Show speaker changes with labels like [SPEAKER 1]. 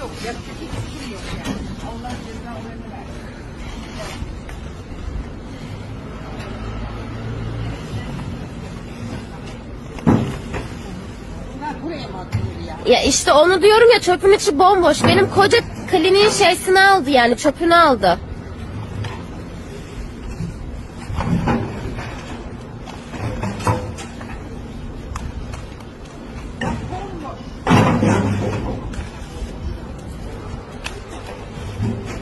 [SPEAKER 1] yok. Yapacak hiçbir şey yok yani. Allah cezalarını versin. Ya
[SPEAKER 2] işte onu diyorum ya çöpün içi bomboş. Benim koca kliniğin şeysini aldı yani çöpünü aldı. Thank you.